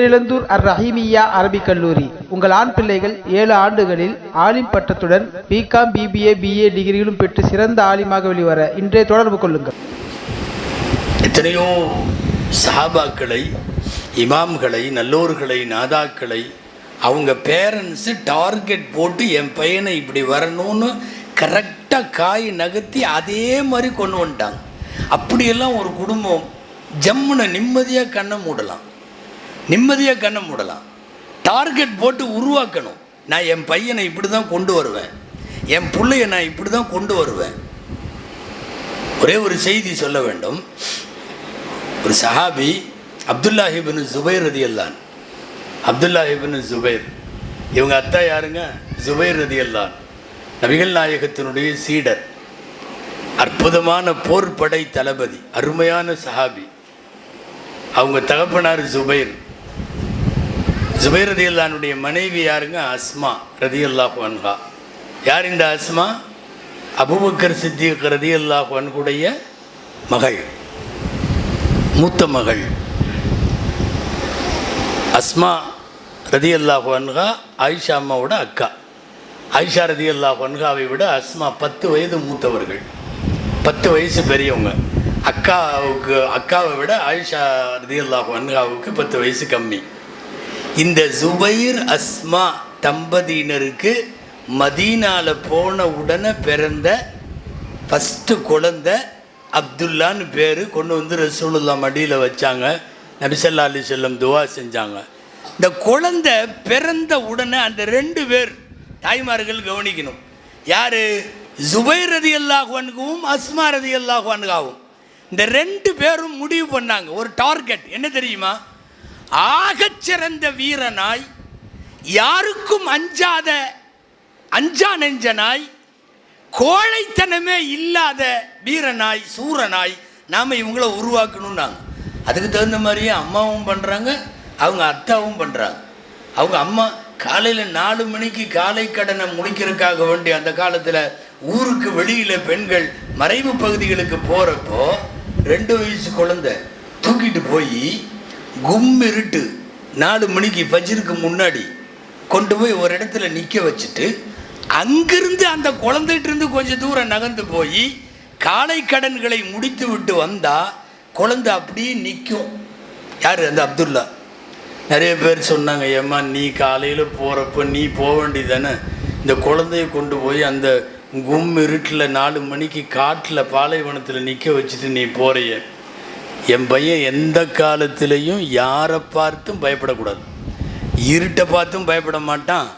பேரிழந்தூர் அர் ரஹீமியா அரபிக் கல்லூரி. உங்கள் ஆண் பிள்ளைகள் ஏழு ஆண்டுகளில் ஆலிம் பட்டத்துடன் பிகாம் பிபிஏ பிஏ டிகிரிகளும் பெற்று சிறந்த ஆலிமாக வெளிவர இன்றே தொடர்பு கொள்ளுங்கள். எத்தனையோ சஹாபாக்களை இமாம்களை நல்லோர்களை நாதாக்களை அவங்க பேரண்ட்ஸு டார்கெட் போட்டு என் பையனை இப்படி வரணும்னு கரெக்டாக காய் நகர்த்தி அதே மாதிரி கொண்டு வந்துட்டாங்க. அப்படியெல்லாம் ஒரு குடும்பம் ஜம்முனை நிம்மதியாக கண்ணை மூடலாம். நிம்மதியாக கண்ணை மூடலாம். டார்கெட் போட்டு உருவாக்கணும். நான் என் பையனை இப்படி தான் கொண்டு வருவேன். என் பிள்ளைய நான் இப்படி தான் கொண்டு வருவேன். ஒரே ஒரு செய்தி சொல்ல வேண்டும். ஒரு சஹாபி அப்துல்லாஹிபின் ஜுபைர் ரதி அல்லான் அப்துல்லாஹிபின் ஜுபைர். இவங்க அத்தா யாருங்க? ஜுபைர் ரதி அல்லான் நபிகள் நாயகத்தினுடைய சீடர். அற்புதமான போர்படை தளபதி. அருமையான சஹாபி. அவங்க தகப்பனார் ஜுபைர். ஜுபைர் ரதி அல்லானுடைய மனைவி யாருங்க? அஸ்மா ரதி அல்லாஹ் அன்ஹா. யார் இந்த அஸ்மா? அபுபக்கர் சித்திக் ரதி அல்லாஹ் மகள். மூத்த மகள். அஸ்மா ரதி அல்லாஹ் அன்ஹா ஆயிஷா அம்மாவோட அக்கா. ஆயிஷா ரதி அல்லாஹ் அன்ஹாவை விட அஸ்மா பத்து வயது மூத்தவர்கள். பத்து வயசு பெரியவங்க. அக்காவுக்கு அக்காவை விட ஆயிஷா ரதி அல்லாஹ் அன்ஹாவுக்கு பத்து வயசு கம்மி. இந்த ஜுபைர் அஸ்மா தம்பதியினருக்கு மதீனால போன உடனே பிறந்த ஃபஸ்ட்டு குழந்த அப்துல்லான்னு பேர் கொண்டு வந்து ரசூலுல்லா மடியில் வச்சாங்க. நபிசல்லா அலி செல்லம் துவா செஞ்சாங்க. இந்த குழந்தை பிறந்த உடனே அந்த ரெண்டு பேர் தாய்மார்கள் கவனிக்கணும். யார்? ஜுபைர் ரதி அல்லாஹுவானுக்கும் அஸ்மா ரதி அல்லாஹுவானுக்காகவும் இந்த ரெண்டு பேரும் முடிவு பண்ணாங்க. ஒரு டார்கெட். என்ன தெரியுமா? ஆகச்சிறந்த வீரனாய் யாருக்கும் அஞ்சாத அஞ்சா நெஞ்சனாய் கோழைத்தனமே இல்லாத வீரனாய் சூரனாய் நாம் இவங்கள உருவாக்கணும்னாங்க. அதுக்கு தகுந்த மாதிரியே அம்மாவும் பண்ணுறாங்க அவங்க அத்தாவும் பண்ணுறாங்க அவங்க அம்மா காலையில் நாலு மணிக்கு காலை கடனை முடிக்கிறதுக்காக வேண்டி அந்த காலத்தில் ஊருக்கு வெளியில் பெண்கள் மறைவு பகுதிகளுக்கு போகிறப்போ ரெண்டு வயசு குழந்தை தூக்கிட்டு போய் கும் இருட்டு. நாலு மணிக்கு பஜ்ருக்கு முன்னாடி கொண்டு போய் ஒரு இடத்துல நிற்க வச்சுட்டு அங்கிருந்து அந்த குழந்தைகிட்டிருந்து கொஞ்சம் தூரம் நகர்ந்து போய் காலை கடன்களை முடித்து விட்டு வந்தால் குழந்தை அப்படியே நிற்கும் யார்? அந்த அப்துல்லா. நிறைய பேர் சொன்னாங்க ஏம்மா நீ காலையில் போகிறப்ப நீ போக வேண்டியதானே இந்த குழந்தைய கொண்டு போய் அந்த கும் இருட்டில் நாலு மணிக்கு காட்டில் பாலைவனத்தில் நிற்க வச்சுட்டு நீ போகிறிய என் பையன் எந்த காலத்திலையும் யாரை பார்த்தும் பயப்படக்கூடாது. இருட்டை பார்த்தும் பயப்பட மாட்டான்.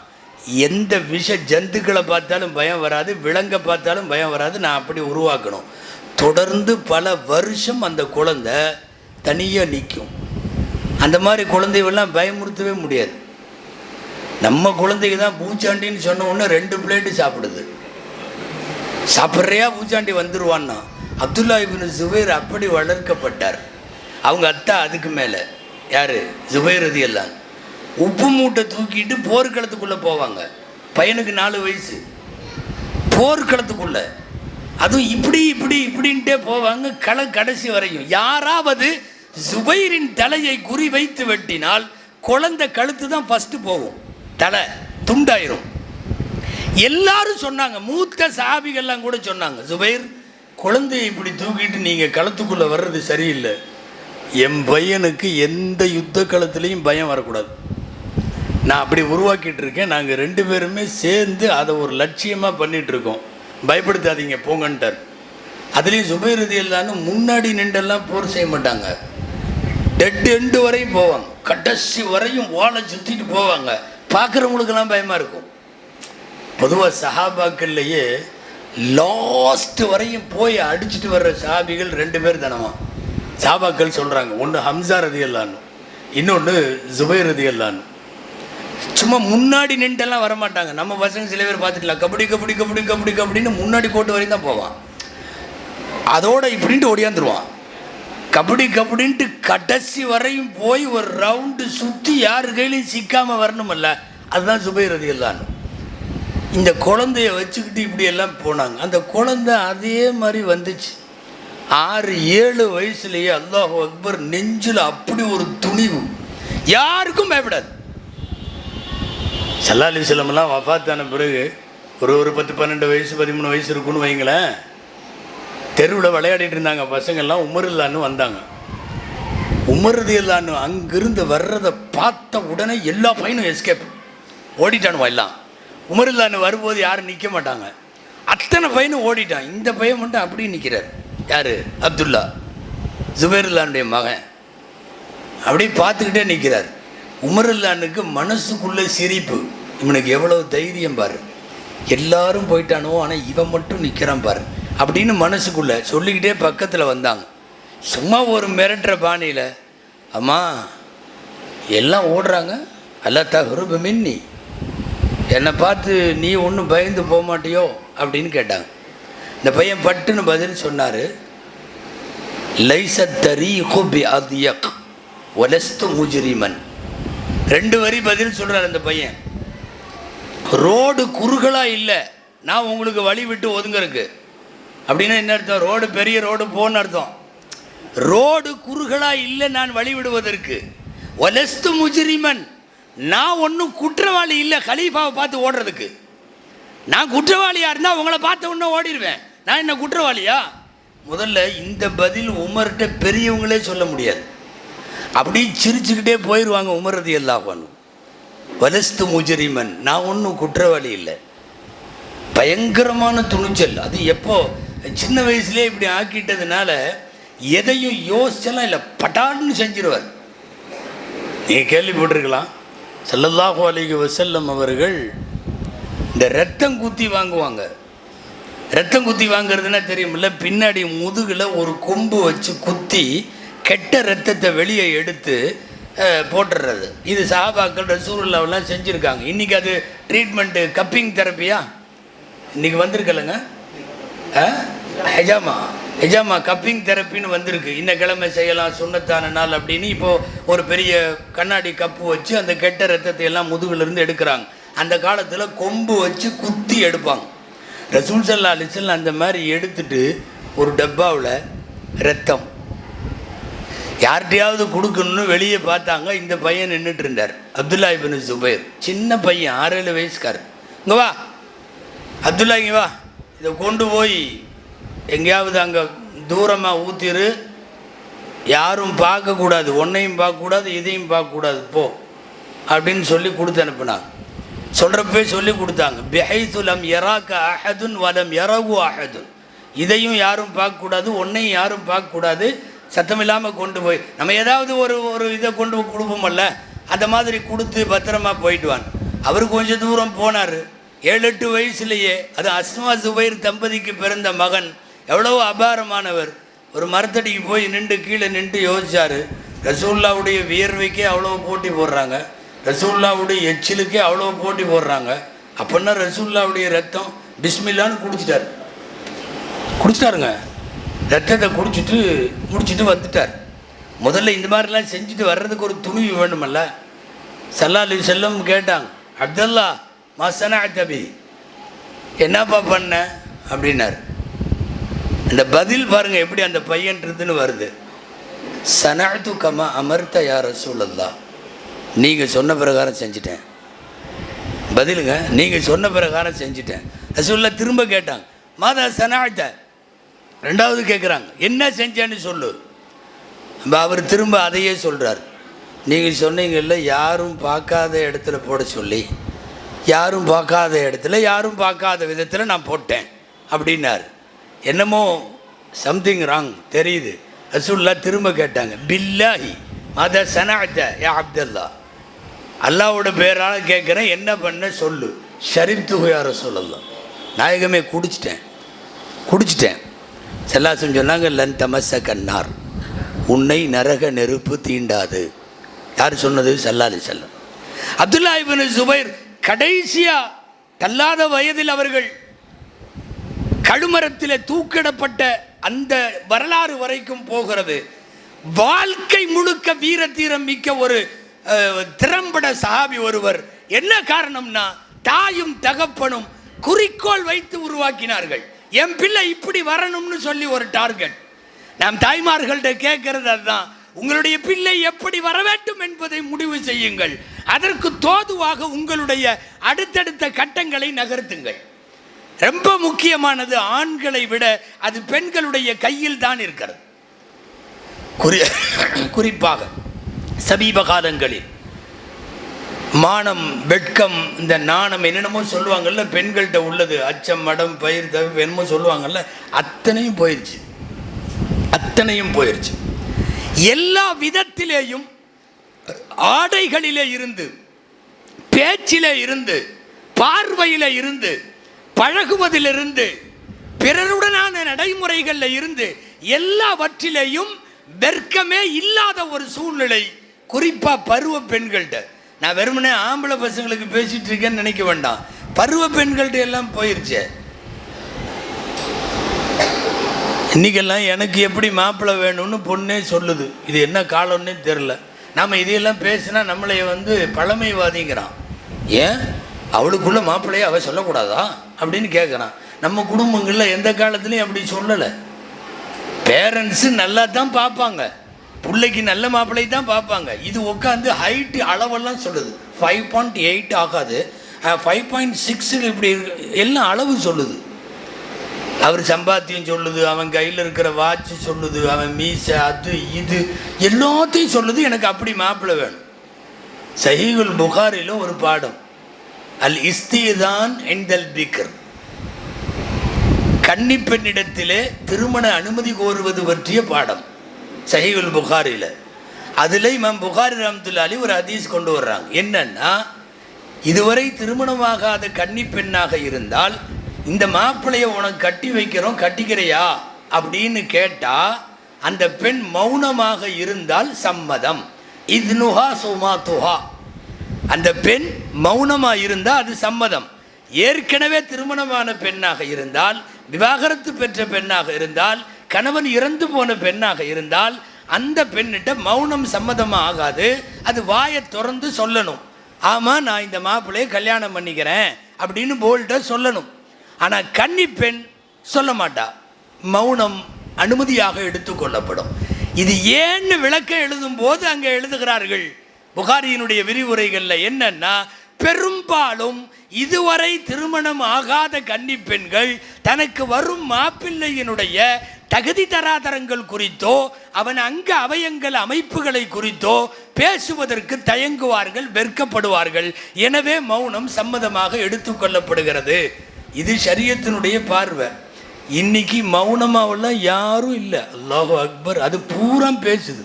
எந்த விஷ ஜந்துக்களை பார்த்தாலும் பயம் வராது விலங்கை பார்த்தாலும் பயம் வராது நான் அப்படி உருவாக்கணும். தொடர்ந்து பல வருஷம் அந்த குழந்தை தனியாக நிற்கும் அந்த மாதிரி குழந்தைகள்லாம் பயமுறுத்தவே முடியாது. நம்ம குழந்தைங்க தான் பூச்சாண்டின்னு சொன்ன உடனே ரெண்டு பிளேட்டு சாப்பிடுது. சாப்பிட்றியா பூச்சாண்டி வந்துடுவான்னா அப்துல்லா இபின் ஜுபைர் அப்படி வளர்க்கப்பட்டார். அவங்க அத்தா அதுக்கு மேலே. யார்? ஜுபைர் அது எல்லாம் உப்பு மூட்டை தூக்கிட்டு போர்க்களத்துக்குள்ளே போவாங்க. பையனுக்கு நாலு வயசு. போர்க்களத்துக்குள்ளே. அதுவும் இப்படி இப்படி இப்படின்ட்டே போவாங்க. கள கடைசி வரையும். யாராவது ஜுபைரின் தலையை குறி வைத்து வெட்டினால் குழந்தை கழுத்து தான் ஃபஸ்ட்டு போகும். தலை துண்டாயிரும். எல்லாரும் சொன்னாங்க. மூத்த சாபிகள்லாம் கூட சொன்னாங்க. ஜுபைர் குழந்தையை இப்படி தூக்கிட்டு நீங்கள் களத்துக்குள்ளே வர்றது சரியில்லை. என் பையனுக்கு எந்த யுத்த களத்துலேயும் பயம் வரக்கூடாது. நான் அப்படி உருவாக்கிட்டு இருக்கேன். நாங்கள் ரெண்டு பேருமே சேர்ந்து அதை ஒரு லட்சியமாக பண்ணிகிட்ருக்கோம் இருக்கோம் பயப்படுத்தாதீங்க போங்கன்ட்டார். அதுலேயும் சுபைரதி எல்லான்னு முன்னாடி நின்றெல்லாம் போர் செய்ய மாட்டாங்க. டெட் எண்டு வரையும் போவாங்க. கடைசி வரையும் ஓலை சுற்றிட்டு போவாங்க. பார்க்குறவங்களுக்கெல்லாம் பயமாக இருக்கும். பொதுவாக சஹாபாக்கள்லேயே லாஸ்ட் வரையும் போய் அடிச்சுட்டு வர்ற சாபிகள் ரெண்டு பேர் தானமா சாபாக்கள் சொல்கிறாங்க ஒன்று ஹம்சா ரதி அல்லான்னு இன்னொன்று ஜுபைர் ரதி அல்லான்னு சும்மா முன்னாடி நின்றுலாம் வரமாட்டாங்க. நம்ம பசங்க சில பேர் பார்த்துக்கலாம். கபடி கபடி கபடி கபடி கபடின்னு முன்னாடி கோட்டு வரையும் தான் போவான். அதோட இப்படின்ட்டு ஓடியாந்துருவான். கபடி கபடின்ட்டு கடைசி வரையும் போய் ஒரு ரவுண்டு சுற்றி யார் கையிலையும் சிக்காமல் வரணுமல்ல. அதுதான் சுபைர் ரதி அல்லான்னு இந்த குழந்தைய வச்சுக்கிட்டு இப்படி எல்லாம் போனாங்க. அந்த குழந்தை அதே மாதிரி வந்துச்சு. ஆறு ஏழு வயசுலேயே அல்லாஹ் அக்பர் நெஞ்சில் அப்படி ஒரு துணிவு. யாருக்கும் பயப்படாது. சல்லா செல்லம்லாம் வஃத்தான பிறகு ஒரு ஒரு பத்து பன்னெண்டு வயசு பதிமூணு வயசு இருக்குன்னு வைங்களேன். தெருவில் விளையாடிட்டு இருந்தாங்க. பசங்கள்லாம் உமருல்லான்னு வந்தாங்க. உமருது இல்லான்னு அங்கிருந்து வர்றதை பார்த்த உடனே எல்லா பையனும் எஸ்கேப் ஓடிட்டானுவா எல்லாம். உமருல்லான்னு வரும்போது யாரும் நிற்க மாட்டாங்க. அத்தனை பையனும் ஓடிட்டான். இந்த பையன் மட்டும் அப்படியே நிற்கிறார் யார்? அப்துல்லா. ஜுபேருல்லானுடைய மகன். அப்படியே பார்த்துக்கிட்டே நிற்கிறார் உமருல்லானுக்கு மனசுக்குள்ளே சிரிப்பு. இவனுக்கு எவ்வளவு தைரியம் பாரு. எல்லாரும் போயிட்டானோ ஆனால் இவன் மட்டும் நிற்கிறான் பாரு. அப்படின்னு மனசுக்குள்ளே சொல்லிக்கிட்டே பக்கத்தில் வந்தாங்க. சும்மா ஒரு மிரட்டுற பாணியில் அம்மா எல்லாம் ஓடுறாங்க. அல்லா தகுருபு மின்னி. என்னை பார்த்து நீ ஒன்றும் பயந்து போக மாட்டியோ அப்படின்னு கேட்டாங்க. இந்த பையன் பட்டுன்னு பதில் சொன்னார். லைசத் தரீகு பி அத்யக் ஒலஸ்து முஜிரிமன். ரெண்டு வரி பதில் சொல்கிறார் அந்த பையன். ரோடு குறுகலாக இல்லை நான் உங்களுக்கு வழி விட்டு ஒதுங்கிறதுக்கு. அப்படின்னா என்ன அர்த்தம்? ரோடு பெரிய ரோடு போன்னு அர்த்தம். ரோடு குறுகலாக இல்லை நான் வழி விடுவதற்கு. ஒலஸ்து முஜிரிமன் நான் ஒன்றும் குற்றவாளி இல்லை கலீஃபாவை பார்த்து ஓடுறதுக்கு. நான் குற்றவாளியாக இருந்தால் உங்களை பார்த்த உடனே ஓடிடுவேன் நான் என்ன குற்றவாளியா? முதல்ல இந்த பதில் உமர்கிட்ட பெரியவங்களே சொல்ல முடியாது. அப்படி சிரிச்சுக்கிட்டே போயிடுவாங்க உமர்றது எல்லாவனும் வலஸ்து முஜரிமன் நான் ஒன்றும் குற்றவாளி இல்லை. பயங்கரமான துணிச்சல். அது எப்போ? சின்ன வயசுலேயே இப்படி ஆக்கிட்டதுனால எதையும் யோசிச்செல்லாம் இல்லை. பட்டான்னு செஞ்சிருவார். நீங்கள் கேள்விப்பட்டிருக்கலாம். ஸல்லல்லாஹு அலைஹி வஸல்லம் அவர்கள் இந்த ரத்தம் குத்தி வாங்குவாங்க. ரத்தம் குத்தி வாங்குறதுன்னா தெரியுமில்ல பின்னாடி முதுகில் ஒரு கொம்பு வச்சு குத்தி கெட்ட ரத்தத்தை வெளியே எடுத்து போட்டுடுறது இது சஹாபாக்கள் ரசூல்லாவெல்லாம் செஞ்சுருக்காங்க. இன்றைக்கி அது ட்ரீட்மெண்ட்டு கப்பிங் தெரப்பியா இன்றைக்கி வந்திருக்கலங்க? ஆ? ஹஜாமா? நிஜாமா கப்பிங் தெரப்பின்னு வந்திருக்கு. இந்த கிழமை செய்யலாம் சுண்ணத்தான நாள் அப்படின்னு இப்போது ஒரு பெரிய கண்ணாடி கப்பு வச்சு அந்த கெட்ட ரத்தத்தை எல்லாம் முதுகுலேருந்து எடுக்கிறாங்க. அந்த காலத்தில் கொம்பு வச்சு குத்தி எடுப்பாங்க. ரசூல் சல்லா அலிசல் அந்த மாதிரி எடுத்துட்டு ஒரு டப்பாவில் ரத்தம். யார்கிட்டையாவது கொடுக்கணும்னு வெளியே பார்த்தாங்க. இந்த பையன் நின்றுட்டு இருந்தார். அப்துல்லா இபின் சுபைர் சின்ன பையன் ஆறு ஏழு இங்கே வா. அப்துல்லா இங்கே வா. இதை கொண்டு போய் எங்கேயாவது அங்கே தூரமாக ஊற்றிரு யாரும் பார்க்கக்கூடாது ஒன்றையும் பார்க்கக்கூடாது இதையும் பார்க்கக்கூடாது போ. அப்படின்னு சொல்லி கொடுத்து அனுப்புனாங்க சொல்கிறப்பே சொல்லி கொடுத்தாங்க. பெஹைதுலம் எராக்க அஹதுன் வலம் எரகு அஹதுன். இதையும் யாரும் பார்க்கக்கூடாது ஒன்றையும் யாரும் பார்க்கக்கூடாது சத்தமில்லாமல் கொண்டு போய் நம்ம ஏதாவது ஒரு ஒரு இதை கொண்டு கொடுப்போமல்ல? அந்த மாதிரி கொடுத்து பத்திரமா போயிடுவான் அவர் கொஞ்சம் தூரம் போனார். ஏழு எட்டு வயசுலேயே அது அஸ்மா சுபைர் தம்பதிக்கு பிறந்த மகன். எவ்வளோ அபாரமானவர். ஒரு மரத்தடிக்கு போய் நின்று கீழே நின்று யோசிச்சார். ரசூல்லாவுடைய வியர்வைக்கே அவ்வளோ போட்டி போடுறாங்க. ரசூல்லாவுடைய எச்சிலுக்கே அவ்வளோ போட்டி போடுறாங்க. அப்படின்னா ரசூல்லாவுடைய ரத்தம் பிஸ்மில்லான்னு குடிச்சிட்டார். குடிச்சிட்டாருங்க. ரத்தத்தை குடிச்சிட்டு முடிச்சிட்டு வந்துட்டார். முதல்ல இந்த மாதிரிலாம் செஞ்சுட்டு வர்றதுக்கு ஒரு துணிவு வேணுமல்ல. சல்லா அலி செல்லம் கேட்டாங்க அப்துல்லா மசனா தபி என்னப்பா பண்ண? அப்படின்னார். அந்த பதில் பாருங்க எப்படி அந்த பையன்றதுன்னு வருது. சனாத்து கமா அமர்த்த யார் சூழல்லா நீங்கள் சொன்ன பிரகாரம் செஞ்சிட்டேன். பதிலுங்க நீங்கள் சொன்ன பிரகாரம் செஞ்சிட்டேன். ரசூல்லா திரும்ப கேட்டாங்க மாதா சனாத்த ரெண்டாவது கேட்குறாங்க என்ன செஞ்சேன்னு சொல்லு. அப்ப அவர் திரும்ப அதையே சொல்கிறார் நீங்கள் சொன்னீங்கல்ல யாரும் பார்க்காத இடத்துல போட சொல்லி யாரும் பார்க்காத இடத்துல யாரும் பார்க்காத விதத்தில் நான் போட்டேன் அப்படின்னார். என்னமோ சம்திங் ராங் தெரியுது. ரசூல்லா திரும்ப கேட்டாங்க பில்லாஹி மத சனாத்த யா அப்துல்லா. அல்லாவோட பேரால் கேட்குறேன் என்ன பண்ண சொல்லு. ஷரீப் துகையார சொல்லலாம் நாயகமே குடிச்சிட்டேன். குடிச்சிட்டேன். செல்லாசம் சொன்னாங்க லன் தமச கண்ணார் உன்னை நரக நெருப்பு தீண்டாது. யார் சொன்னது? சல்லாலி செல்லம் அப்துல்லா இபின் சுபைர் கடைசியாக தள்ளாத வயதில் அவர்கள் கழுமரத்தில் தூக்கிடப்பட்ட அந்த வரலாறு வரைக்கும் போகிறது. வாழ்க்கை முழுக்க வீர தீரம் மிக்க ஒரு திறம்பட சஹாபி ஒருவர். என்ன காரணம்னா தாயும் தகப்பனும் குறிக்கோள் வைத்து உருவாக்கினார்கள். என் பிள்ளை இப்படி வரணும்னு சொல்லி ஒரு டார்கெட். நாம் தாய்மார்கள்ட்ட கேட்கறது அதுதான். உங்களுடைய பிள்ளை எப்படி வர வேண்டும் என்பதை முடிவு செய்யுங்கள். அதற்கு தோதுவாக உங்களுடைய அடுத்தடுத்த கட்டங்களை நகர்த்துங்கள். ரொம்ப முக்கியமானது ஆண்களை விட அது பெண்களுடைய கையில் தான் இருக்கிறது. குறி குறிப்பாக சமீப காலங்களில் மானம் வெட்கம் இந்த நாணம் என்னென்னமோ சொல்லுவாங்கல்ல பெண்கள்கிட்ட உள்ளது அச்சம் மடம் பயிர் தவிர என்னமோ சொல்லுவாங்கல்ல அத்தனையும் போயிடுச்சு அத்தனையும் போயிடுச்சு எல்லா விதத்திலேயும் ஆடைகளிலே இருந்து பேச்சிலே இருந்து பார்வையில் இருந்து பழகுவதிலிருந்து பிறருடனான நடைமுறைகளில் இருந்து எல்லாவற்றிலேயும் வெர்க்கமே இல்லாத ஒரு சூழ்நிலை குறிப்பாக பருவ பெண்கள்கிட்ட நான் வெறுமனே ஆம்பளை பசங்களுக்கு பேசிட்டு இருக்கேன்னு நினைக்க வேண்டாம். பருவ பெண்கள்கிட்ட எல்லாம் போயிருச்சே. இன்னைக்கெல்லாம் எனக்கு எப்படி மாப்பிள்ளை வேணும்னு பொண்ணே சொல்லுது. இது என்ன காலம்னே தெரில நாம் இதையெல்லாம் பேசினா நம்மளை வந்து பழமைவாதிங்கிறான். ஏன்? அவளுக்குள்ள மாப்பிள்ளையே அவள் சொல்லக்கூடாதா? அப்படின்னு கேட்குறான் நம்ம குடும்பங்களில் எந்த காலத்துலையும் அப்படி சொல்லலை. பேரண்ட்ஸு நல்லா தான் பார்ப்பாங்க பிள்ளைக்கு நல்ல மாப்பிள்ளை தான் பார்ப்பாங்க இது உட்காந்து ஹைட்டு அளவெல்லாம் சொல்லுது. ஃபைவ் பாயிண்ட் எயிட் ஆகாது. ஃபைவ் பாயிண்ட் சிக்ஸில் இப்படி இருக்கு எல்லாம் அளவு சொல்லுது. அவர் சம்பாத்தியம் சொல்லுது அவன் கையில் இருக்கிற வாட்ச் சொல்லுது அவன் மீசை அது இது எல்லாத்தையும் சொல்லுது. எனக்கு அப்படி மாப்பிள்ளை வேணும். சஹீகுல் புகாரிலும் ஒரு பாடம். அல் இஸ்திதான் என்தல் பிக்கர் கன்னி பெண்ணிடத்திலே திருமண அனுமதி கோருவது பற்றிய பாடம். சஹீகுல் புகாரில். அதில் இமாம் புகாரி ரஹமத்துல்லா அலி ஒரு ஹதீஸ் கொண்டு வர்றாங்க. என்னன்னா இதுவரை திருமணமாகாத கன்னி பெண்ணாக இருந்தால் இந்த மாப்பிள்ளையை உனக்கு கட்டி வைக்கிறோம் கட்டிக்கிறையா? அப்படின்னு கேட்டால் அந்த பெண் மௌனமாக இருந்தால் சம்மதம். இது நுஹா சுமா துஹா. அந்த பெண் மௌனமாக இருந்தால் அது சம்மதம். ஏற்கனவே திருமணமான பெண்ணாக இருந்தால் விவாகரத்து பெற்ற பெண்ணாக இருந்தால் கணவன் இறந்து போன பெண்ணாக இருந்தால் அந்த பெண்ணிட்ட மௌனம் சம்மதமாக ஆகாது. அது வாயை திறந்து சொல்லணும். ஆமாம் நான் இந்த மாப்பிள்ளையை கல்யாணம் பண்ணிக்கிறேன் அப்படின்னு போல்ட்ட சொல்லணும். ஆனால் கன்னி பெண் சொல்ல மாட்டா. மௌனம் அனுமதியாக எடுத்துக்கொள்ளப்படும் இது ஏன்னு விளக்கம் எழுதும் போது அங்கே எழுதுகிறார்கள். புகாரியினுடைய விரிவுரைகளில் என்னன்னா பெரும்பாலும் இதுவரை திருமணம் ஆகாத கன்னி பெண்கள் தனக்கு வரும் மாப்பிள்ளையினுடைய தகுதி தராதரங்கள் குறித்தோ அவன் அங்க அவயங்கள் அமைப்புகளை குறித்தோ பேசுவதற்கு தயங்குவார்கள் வெட்கப்படுவார்கள் எனவே மௌனம் சம்மதமாக எடுத்துக்கொள்ளப்படுகிறது இது சரியத்தினுடைய பார்வை. இன்னைக்கு மௌனமாவெல்லாம் யாரும் இல்லை. அல்லாஹு அக்பர் அது பூரா பேசுது.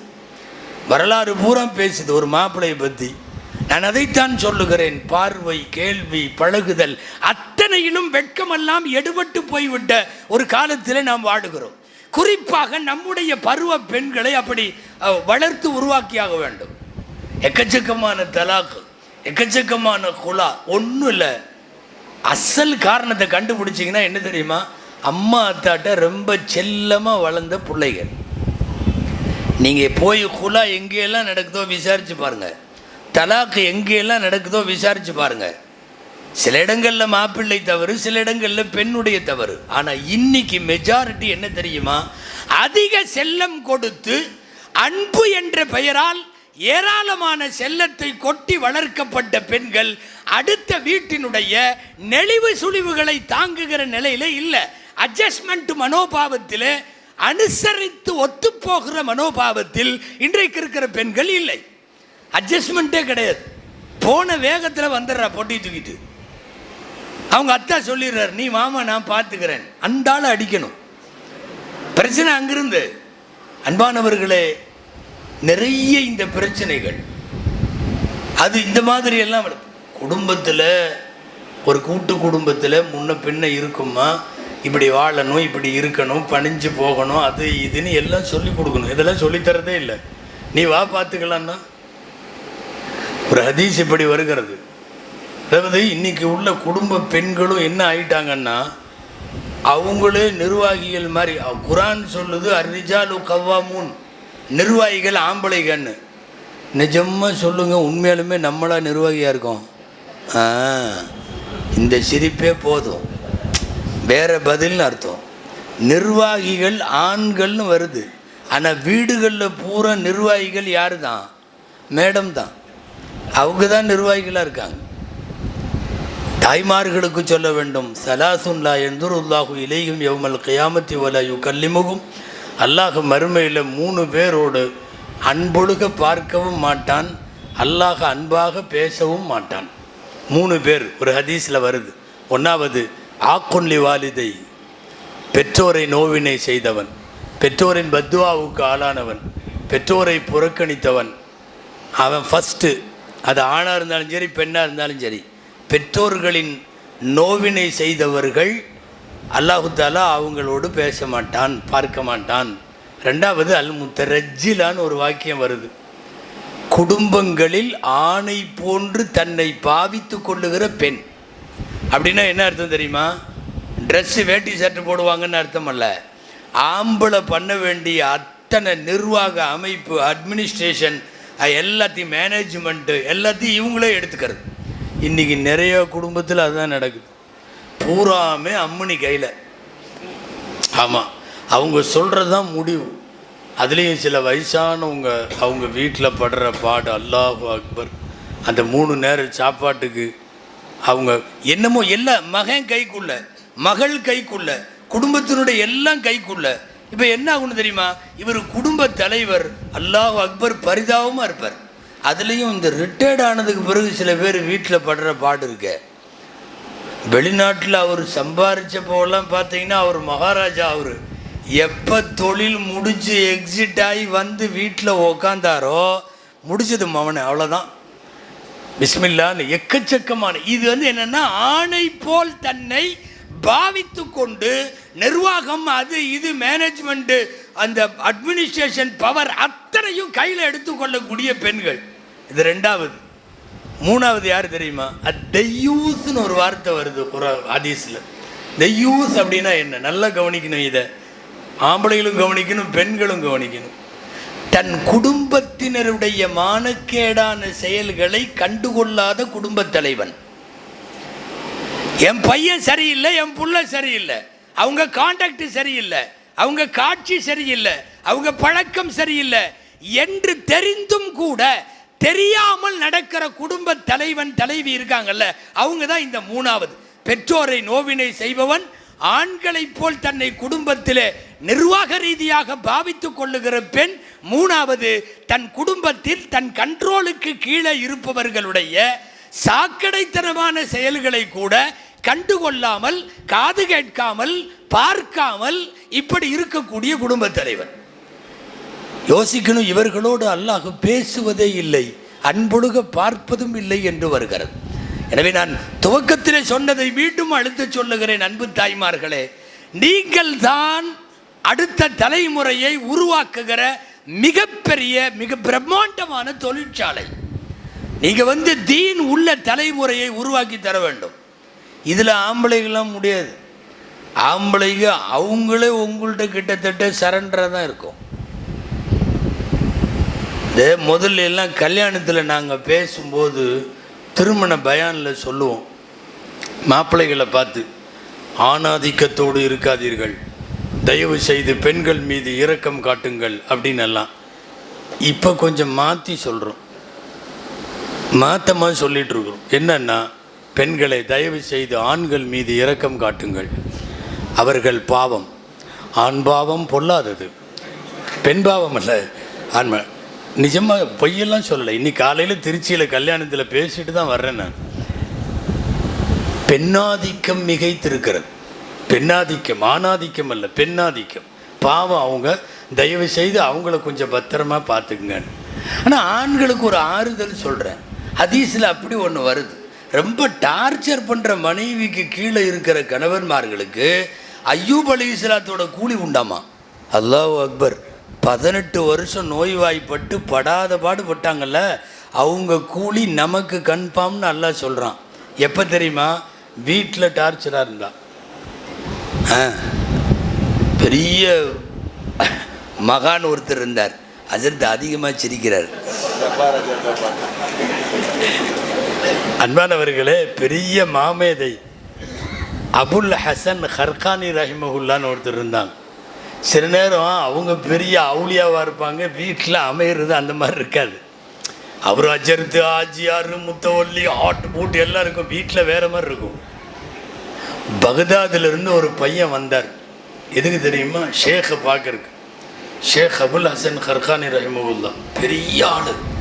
வரலாறு பூரா பேசுது ஒரு மாப்பிள்ளையை பற்றி நான் அதைத்தான் சொல்லுகிறேன். பார்வை கேள்வி பழகுதல் அத்தனையிலும் வெட்கமெல்லாம் எடுபட்டு போய்விட்ட ஒரு காலத்தில் நாம் வாடுகிறோம். குறிப்பாக நம்முடைய பருவ பெண்களை அப்படி வளர்த்து உருவாக்கியாக வேண்டும். எக்கச்சக்கமான தலாக்கு எக்கச்சக்கமான குலா ஒன்றும் இல்லை. அசல் காரணத்தை கண்டுபிடிச்சிங்கன்னா என்ன தெரியுமா? அம்மா அத்தாட்ட ரொம்ப செல்லமாக வளர்ந்த பிள்ளைகள். நீங்கள் போய் குலா எங்கேயெல்லாம் நடக்குதோ விசாரித்து பாருங்கள் தலாக்கு எங்கேயெல்லாம் நடக்குதோ விசாரித்து பாருங்கள் சில இடங்களில் மாப்பிள்ளை தவறு சில இடங்களில் பெண்ணுடைய தவறு. ஆனால் இன்னைக்கு மெஜாரிட்டி என்ன தெரியுமா? அதிக செல்லம் கொடுத்து அன்பு என்ற பெயரால் ஏராளமான செல்லத்தை கொட்டி வளர்க்கப்பட்ட பெண்கள் அடுத்த வீட்டினுடைய நெளிவு சுழிவுகளை தாங்குகிற நிலையில இல்லை. அட்ஜஸ்ட்மெண்ட் மனோபாவத்தில் அனுசரித்து ஒத்துப்போகிற மனோபாவத்தில் இன்றைக்கு இருக்கிற பெண்கள் இல்லை. அட்ஜஸ்ட்மெண்ட்டே கிடையாது. போன வேகத்தில் வந்துடுறா பொட்டி தூக்கிட்டு. அவங்க அத்தா சொல்லிடுறாரு நீ மாமா நான் பார்த்துக்கிறேன் அந்த அடிக்கணும். பிரச்சனை அங்கிருந்து. அன்பானவர்களே நிறைய இந்த பிரச்சனைகள். அது இந்த மாதிரி எல்லாம் குடும்பத்தில் ஒரு கூட்டு குடும்பத்தில் முன்ன பின்ன இருக்குமா இப்படி வாழணும் இப்படி இருக்கணும் பணிஞ்சு போகணும் அது இதுன்னு எல்லாம் சொல்லி கொடுக்கணும். இதெல்லாம் சொல்லித் தரதே இல்லை. நீ வா பார்த்துக்கலான்னா. ஒரு ஹதீஸ் இப்படி வருகிறது. அதாவது இன்றைக்கி உள்ள குடும்ப பெண்களும் என்ன ஆயிட்டாங்கன்னா அவங்களே நிர்வாகிகள் மாதிரி. குரான் சொல்லுது அரிஜாலு கவ்வாமூன். நிர்வாகிகள் ஆம்பளைகன்னு. நிஜமாக சொல்லுங்கள் உண்மையாலுமே நம்மளா நிர்வாகியாக இருக்கோம். இந்த சிரிப்பே போதும். வேற பதில்னு அர்த்தம். நிர்வாகிகள் ஆண்கள்னு வருது. ஆனால் வீடுகளில் பூரா நிர்வாகிகள் யார் தான் மேடம் தான். அவங்க தான் நிர்வாகிகளாக இருக்காங்க. தாய்மார்களுக்கு சொல்ல வேண்டும். சலாசுல்லா எந்தூருல்லாஹு இலையும் யவுமல் கயாமத்தி வல கல்லிமுகும் அல்லாஹ் மறுமையில் மூணு பேரோடு அன்பொழுக பார்க்கவும் மாட்டான். அல்லாஹ் அன்பாக பேசவும் மாட்டான். மூணு பேர். ஒரு ஹதீஸில் வருது. ஒன்றாவது ஆக்குன்லி வாலிதை. பெற்றோரை நோவினை செய்தவன். பெற்றோரின் பத்துவாவுக்கு ஆளானவன். பெற்றோரை புறக்கணித்தவன். அவன் ஃபஸ்ட்டு அது ஆணாக இருந்தாலும் சரி பெண்ணாக இருந்தாலும் சரி. பெற்றோர்களின் நோவினை செய்தவர்கள் அல்லாஹுத்தாலா அவங்களோடு பேச மாட்டான் பார்க்க மாட்டான். ரெண்டாவது அல் முத்தரஜிலான்னு ஒரு வாக்கியம் வருது. குடும்பங்களில் ஆணை போன்று தன்னை பாவித்து கொள்ளுகிற பெண். அப்படின்னா என்ன அர்த்தம் தெரியுமா? ட்ரெஸ்ஸு வேட்டி சட்டை போடுவாங்கன்னு அர்த்தம் அல்ல ஆம்பளை பண்ண வேண்டிய அத்தனை நிர்வாக அமைப்பு அட்மினிஸ்ட்ரேஷன் எல்லாத்தையும் மேனேஜ்மெண்ட்டு எல்லாத்தையும் இவங்களே எடுத்துக்கிறது. இன்றைக்கி நிறைய குடும்பத்தில் அதுதான் நடக்குது. பூராமே அம்மனி கையில். ஆமாம் அவங்க சொல்கிறது தான் முடிவு. அதுலேயும் சில வயசானவங்க அவங்க வீட்டில் படுற பாடு அல்லாஹு அக்பர். அந்த மூணு நேரம் சாப்பாட்டுக்கு அவங்க என்னமோ எல்லாம் மகன் கைக்குள்ள மகள் கைக்குள்ள குடும்பத்தினுடைய எல்லாம் கைக்குள்ள. இப்போ என்ன ஆகும்னு தெரியுமா? இவர் குடும்ப தலைவர் அல்லாஹ் அக்பர் பரிதாபமாக இருப்பார். அதுலேயும் இந்த ரிட்டையர்ட் ஆனதுக்கு பிறகு சில பேர் வீட்டில் படுற பாடு இருக்கே. வெளிநாட்டில் அவர் சம்பாதிச்சப்போலாம் பார்த்தீங்கன்னா அவர் மகாராஜா அவர். எப்போ தொழில் முடிச்சு எக்ஸிட் ஆகி வந்து வீட்டில் உக்காந்தாரோ முடிச்சது மவனை அவ்வளோதான் பிஸ்மில்லான்னு எக்கச்சக்கமான இது வந்து என்னன்னா ஆணை போல் தன்னை பாவித்து கொண்டு நிர்வாகம் அது இது மேனேஜ்மெண்ட்டு அந்த அட்மினிஸ்ட்ரேஷன் பவர் அத்தனையும் கையில் எடுத்துக்கொள்ளக்கூடிய பெண்கள். இது ரெண்டாவது. மூணாவது யார் தெரியுமா? அத்தையூஸ்னு ஒரு வார்த்தை வருது ஒரு ஹதீஸில். தெய்யூஸ் அப்படின்னா என்ன? நல்லா கவனிக்கணும் இதை. ஆம்பளைகளும் கவனிக்கணும் பெண்களும் கவனிக்கணும். தன் குடும்பத்தினருடைய மானக்கேடான செயல்களை கண்டுகொள்ளாத குடும்பத் தலைவன். என் பையன் சரியில்லை என் புள்ள சரியில்லை. அவங்க கான்டாக்ட் சரியில்லை. அவங்க காட்சி சரியில்லை. அவங்க பழக்கம் சரியில்லை. என்று தெரிந்தும் கூட தெரியாமல் நடக்கிற குடும்ப தலைவன் தலைவி இருக்காங்கல்ல அவங்க தான் இந்த மூணாவது. பெற்றோரை நோவினை செய்பவன் ஆண்களைப் போல் தன்னை குடும்பத்திலே நிர்வாக ரீதியாக பாவித்துக் கொள்ளுகிற பெண் மூணாவது தன் குடும்பத்தில் தன் கண்ட்ரோலுக்கு கீழே இருப்பவர்களுடைய சாக்கடைத்தனமான செயல்களை கூட கண்டுகொள்ளாமல் காது கேட்காமல் பார்க்காமல் இப்படி இருக்கக்கூடிய குடும்பத் தலைவர். யோசிக்கணும் இவர்களோடு அல்லாஹ் பேசுவதே இல்லை அன்பொழுக பார்ப்பதும் இல்லை என்று வருகிறது. எனவே நான் துவக்கத்திலே சொன்னதை மீண்டும் அழுத்த சொல்லுகிறேன் அன்பு தாய்மார்களே. நீங்கள் தான் அடுத்த தலைமுறையை உருவாக்குகிற மிகப்பெரிய மிக பிரம்மாண்டமான தொழிற்சாலை. நீங்கள் வந்து தீன் உள்ள தலைமுறையை உருவாக்கி தர வேண்டும். இதில் ஆம்பளைகள்லாம் முடியாது. ஆம்பளைங்க அவங்களே உங்கள்கிட்ட கிட்டத்தட்ட சரண்டராக தான் இருக்கும். இந்த முதல்ல எல்லாம் கல்யாணத்தில் நாங்கள் பேசும்போது திருமண பயானில் சொல்லுவோம். மாப்பிள்ளைகளை பார்த்து ஆணாதிக்கத்தோடு இருக்காதீர்கள். தயவு செய்து பெண்கள் மீது இரக்கம் காட்டுங்கள் அப்படின்னு எல்லாம். இப்போ கொஞ்சம் மாற்றி சொல்கிறோம் மாற்றமாக சொல்லிகிட்ருக்குறோம் என்னென்னா என்னன்னா பெண்களை தயவு செய்து ஆண்கள் மீது இரக்கம் காட்டுங்கள். அவர்கள் பாவம். ஆண் பாவம் பொல்லாதது. பெண் பாவம் அல்ல. ஆண்மை நிஜமாக பொய்யெல்லாம் சொல்லலை. இன்னைக்கு காலையில் திருச்சியில் கல்யாணத்தில் பேசிட்டு தான் வர்றேன் நான். பெண்ணாதிக்கம் மிகைத்திருக்கிறது. பெண்ணாதிக்கம் ஆணாதிக்கம் அல்ல பெண்ணாதிக்கம். பாவம் அவங்க. தயவு செய்து அவங்கள கொஞ்சம் பத்திரமா பார்த்துக்குங்க. ஆனால் ஆண்களுக்கு ஒரு ஆறுதல் சொல்கிறேன் ஹதீஸில் அப்படி ஒன்று வருது. ரொம்ப டார்ச்சர் பண்ணுற மனைவிக்கு கீழே இருக்கிற கணவன்மார்களுக்கு ஐயூப் அலி இஸ்லாத்தோட கூலி உண்டாமா? அல்லாஹ் அக்பர். பதினெட்டு வருஷம் நோய்வாய்ப்பட்டு படாத பாடு பட்டாங்கல்ல அவங்க கூலி நமக்கு கன்ஃபார்ம்னு நல்லா சொல்கிறான் எப்போ தெரியுமா? வீட்டில் டார்ச்சராக இருந்தா ஆ பெரிய மகான் ஒருத்தர் இருந்தார். அதிர்ந்து அதிகமாக சிரிக்கிறார். அன்பானவர்களே பெரிய மாமேதை அபுல் ஹசன் ஹர்கானி ரஹிமஹுல்லான்னு ஒருத்தர் இருந்தாங்க சில நேரம் அவங்க பெரிய அவுளியாவாக இருப்பாங்க வீட்டில் அமையிறது அந்த மாதிரி இருக்காது. அவர் அஜர்த்து ஆஜியார் முத்தவல்லி ஆட்டு பூட்டு எல்லாம் இருக்கும் வீட்டில் வேற மாதிரி இருக்கும். பகதாதுலேருந்து ஒரு பையன் வந்தார். எதுக்கு தெரியுமா? ஷேக்கை பார்க்கறக்கு ஷேக் அபுல் ஹசன் ஹர்கானி ரஹிமகுல்லா பெரிய ஆள்.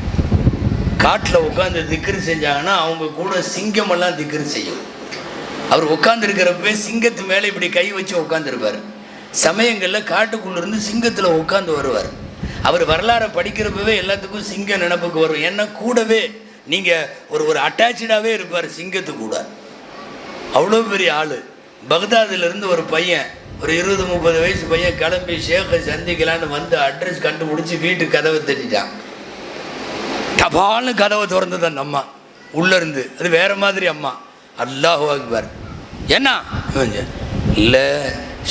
காட்டில் உட்காந்து திக்ரு செஞ்சாங்கன்னா அவங்க கூட சிங்கமெல்லாம் திக்ரு செய்யும். அவர் உட்காந்துருக்கிறப்ப சிங்கத்து மேலே இப்படி கை வச்சு உட்காந்துருப்பார் சமயங்களில் காட்டுக்குள்ளேருந்து சிங்கத்தில் உட்காந்து வருவார். அவர் வரலாறை படிக்கிறப்பவே எல்லாத்துக்கும் சிங்க நினப்புக்கு வரும். ஏன்னா கூடவே நீங்கள் ஒரு ஒரு அட்டாச்சாகவே இருப்பார் சிங்கத்து கூட. அவ்வளோ பெரிய ஆள். பக்தாதுலேருந்து ஒரு பையன் ஒரு இருபது முப்பது வயசு பையன் கிளம்பி ஷேக்கை சந்திக்கலான்னு வந்து அட்ரஸ் கண்டுபிடிச்சி வீட்டு கதவை தட்டிட்டான். டபால்னு கதவை திறந்தது அந்த அம்மா. உள்ளேருந்து. அது வேற மாதிரி அம்மா. அல்லாஹ் அக்பர். என்ன? இல்லை.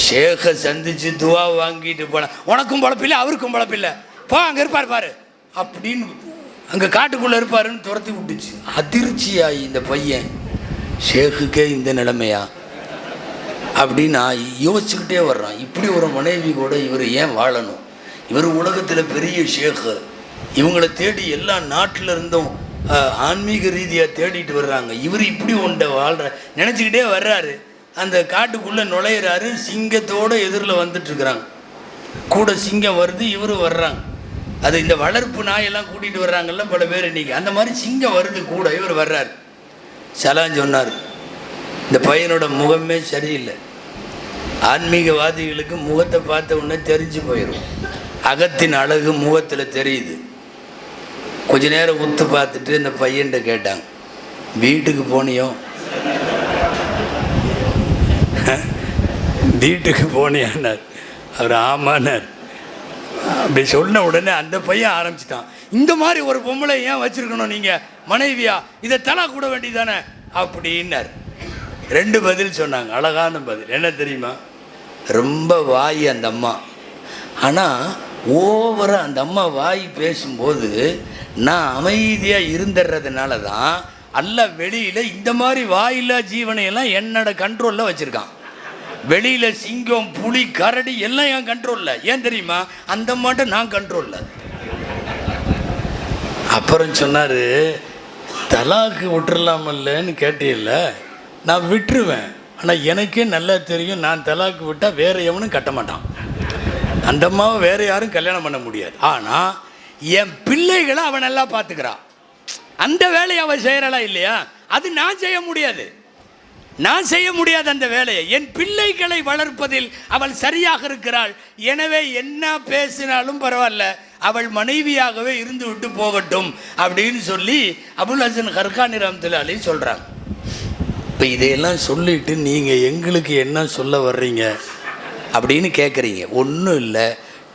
ஷேகை சந்திச்சு துவா வாங்கிட்டு போனேன் உனக்கும் பழப்பில்லை அவருக்கும் பழப்பில்லை போ அங்கே இருப்பார் பாரு. அப்படின்னு அங்கே காட்டுக்குள்ளே இருப்பாருன்னு துரத்தி விட்டுச்சு. அதிர்ச்சியாகி இந்த பையன் ஷேக்குக்கே இந்த நிலைமையா? அப்படின்னு நான் யோசிச்சுக்கிட்டே வர்றான். இப்படி ஒரு மனைவி கூட இவர் ஏன் வாழணும்? இவர் உலகத்தில் பெரிய ஷேக்கு. இவங்களை தேடி எல்லா நாட்டில் இருந்தும் ஆன்மீக ரீதியாக தேடிட்டு வர்றாங்க. இவர் இப்படி ஒன்றை வாழ்கிற நினச்சிக்கிட்டே வர்றாரு. அந்த காட்டுக்குள்ளே நுழையிறாரு சிங்கத்தோட எதிரில் வந்துட்டுருக்குறாங்க. கூட சிங்கம் வருது இவரும் வர்றாங்க. அது இந்த வளர்ப்பு நாயெல்லாம் கூட்டிகிட்டு வர்றாங்கல்ல பல பேர் இன்னைக்கு. அந்த மாதிரி சிங்கம் வருது கூட இவர் வர்றாரு. சலான் சொன்னார் இந்த பையனோட முகமே சரியில்லை. ஆன்மீகவாதிகளுக்கு முகத்தை பார்த்த உடனே தெரிஞ்சு போயிடும் அகத்தின் அழகு முகத்தில் தெரியுது. கொஞ்ச நேரம் உத்து பார்த்துட்டு இந்த பையன்கிட்ட கேட்டாங்க வீட்டுக்கு போனியோ? வீட்டுக்கு போனேன்னார். அவர் ஆமானார் அப்படி சொன்ன உடனே அந்த பையன் ஆரம்பிச்சிட்டான். இந்த மாதிரி ஒரு பொம்பளை ஏன் வச்சுருக்கணும் நீங்கள் மனைவியா? இதை தலா கூட வேண்டியதானே அப்படின்னார். ரெண்டு பதில் சொன்னாங்க. அழகான பதில். என்ன தெரியுமா? ரொம்ப வாய் அந்த அம்மா. ஆனால் ஓவராக அந்த அம்மா வாய் பேசும்போது நான் அமைதியாக இருந்துடுறதுனால தான் அல்ல வெளியில் இந்த மாதிரி வாயில்லா ஜீவனையெல்லாம் என்னோட கண்ட்ரோலில் வச்சுருக்கான். வெளியில் சிங்கம் புலி கரடி எல்லாம் என் கண்ட்ரோலில் ஏன் தெரியுமா? அந்த மாட்டை நான் கண்ட்ரோலில் அப்புறம் சொன்னார் தலாக்கு விட்டுறலாமல்லன்னு கேட்டீல்ல. நான் விட்டுருவேன். ஆனால் எனக்கே நல்லா தெரியும் நான் தலாக்கு விட்டால் வேறு எவனும் கட்ட மாட்டான். அந்த அம்மாவை வேறு யாரும் கல்யாணம் பண்ண முடியாது. ஆனால் என் பிள்ளைகளை அவன் நல்லா பார்த்துக்கிறான் அந்த வேலையை அவன் செய்கிறாளா இல்லையா? அது நான் செய்ய முடியாது. நான் செய்ய முடியாத அந்த வேலையை என் பிள்ளைகளை வளர்ப்பதில் அவள் சரியாக இருக்கிறாள். எனவே என்ன பேசினாலும் பரவாயில்ல. அவள் மனைவியாகவே இருந்து விட்டு போகட்டும் அப்படின்னு சொல்லி அபுல் ஹசன் ஹர்கானி ராம்துலாலி சொல்கிறாங்க இப்போ இதையெல்லாம் சொல்லிட்டு நீங்கள் எங்களுக்கு என்ன சொல்ல வர்றீங்க? அப்படின்னு கேட்குறீங்க ஒன்றும் இல்லை.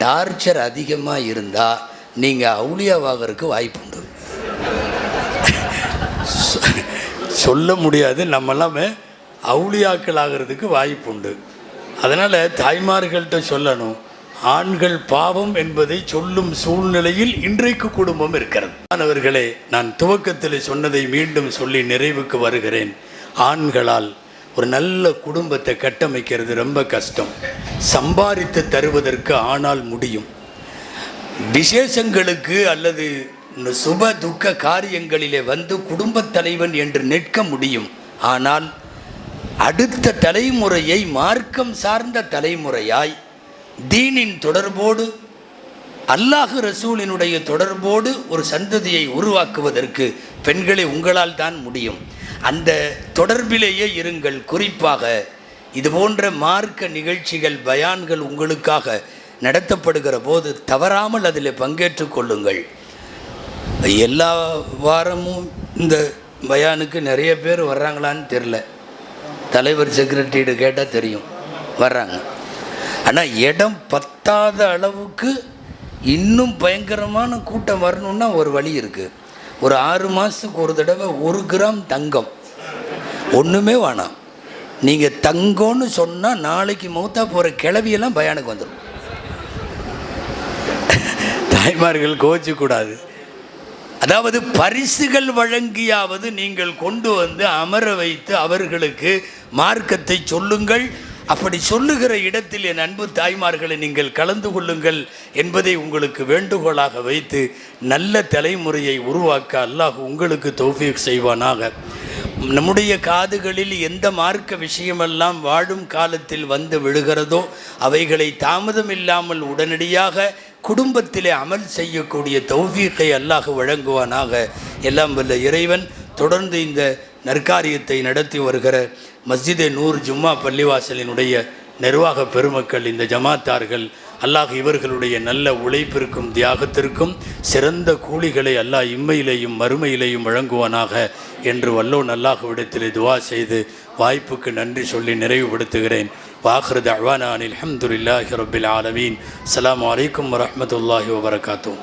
டார்ச்சர் அதிகமாக இருந்தால் நீங்கள் அவுளியாவாகிறதுக்கு வாய்ப்பு உண்டு. சொல்ல முடியாது. நம்மெல்லாமே அவுளியாக்கள் ஆகிறதுக்கு வாய்ப்புண்டு. அதனால் தாய்மார்கள்ட்ட சொல்லணும் ஆண்கள் பாவம் என்பதை சொல்லும் சூழ்நிலையில் இன்றைக்கு குடும்பம் இருக்கிறது. மாணவர்களே நான் துவக்கத்தில் சொன்னதை மீண்டும் சொல்லி நிறைவுக்கு வருகிறேன். ஆண்களால் ஒரு நல்ல குடும்பத்தை கட்டமைக்கிறது ரொம்ப கஷ்டம். சம்பாதித்து தருவதற்கு ஆனால் முடியும். விசேஷங்களுக்கு அல்லது சுப துக்க காரியங்களிலே வந்து குடும்பத் தலைவன் என்று நிற்க முடியும். ஆனால் அடுத்த தலைமுறையை மார்க்கம் சார்ந்த தலைமுறையாய் தீனின் தொடர்போடு அல்லாஹ் ரசூலினுடைய தொடர்போடு ஒரு சந்ததியை உருவாக்குவதற்கு பெண்களை உங்களால் தான் முடியும். அந்த தொடர்பிலேயே இருங்கள். குறிப்பாக இது போன்ற மார்க்க நிகழ்ச்சிகள் பயான்கள் உங்களுக்காக நடத்தப்படுகிற போது தவறாமல் அதில் பங்கேற்று கொள்ளுங்கள். எல்லா வாரமும் இந்த பயானுக்கு நிறைய பேர் வர்றாங்களான்னு தெரில தலைவர் செக்ரட்டரியிட கேட்டால் தெரியும். வர்றாங்க. ஆனால் இடம் பத்தாத அளவுக்கு இன்னும் பயங்கரமான கூட்டம் வரணுன்னா ஒரு வழி இருக்குது ஒரு ஆறு மாதத்துக்கு ஒரு தடவை ஒரு கிராம் தங்கம். ஒன்றுமே வேணாம். நீங்கள் தங்கம்னு சொன்னால் நாளைக்கு மௌத்தா போகிற கிளவியெல்லாம் பயானுக்கு வந்துடும் தாய்மார்கள் கோச்சிக்கூடாது. அதாவது பரிசுகள் வழங்கியாவது நீங்கள் கொண்டு வந்து அமர வைத்து அவர்களுக்கு மார்க்கத்தை சொல்லுங்கள். அப்படி சொல்லுகிற இடத்தில் என் அன்பு தாய்மார்களை நீங்கள் கலந்து கொள்ளுங்கள் என்பதை உங்களுக்கு வேண்டுகோளாக வைத்து நல்ல தலைமுறையை உருவாக்க அல்லாஹ் உங்களுக்கு தௌஃபீக் செய்வானாக. நம்முடைய காதுகளில் எந்த மார்க்க விஷயமெல்லாம் வாழும் காலத்தில் வந்து விழுகிறதோ அவைகளை தாமதம் இல்லாமல் உடனடியாக குடும்பத்திலே அமல் செய்யக்கூடிய தௌஃபீகை அல்லாஹ் வழங்குவானாக. எல்லாம் வல்ல இறைவன் தொடர்ந்து இந்த நற்காரியத்தை நடத்தி வருகிற மஸ்ஜிதே நூர் ஜும்மா பள்ளிவாசலினுடைய நிர்வாக பெருமக்கள் இந்த ஜமாத்தார்கள் அல்லாஹ் இவர்களுடைய நல்ல உழைப்பிற்கும் தியாகத்திற்கும் சிறந்த கூலிகளை அல்லாஹ் இம்மையிலேயும் மறுமையிலேயும் வழங்குவானாக என்று வல்லோன் அல்லாஹ்விடத்திலே துவா செய்து வாய்ப்புக்கு நன்றி சொல்லி நிறைவுபடுத்துகிறேன். வாஹ்ரத் அவானானில் அஹமதுல்லாஹி ரபில் ஆலமீன். அலாம் வலைக்கம் வரமத்துல்லாஹி வபரகாத்தூ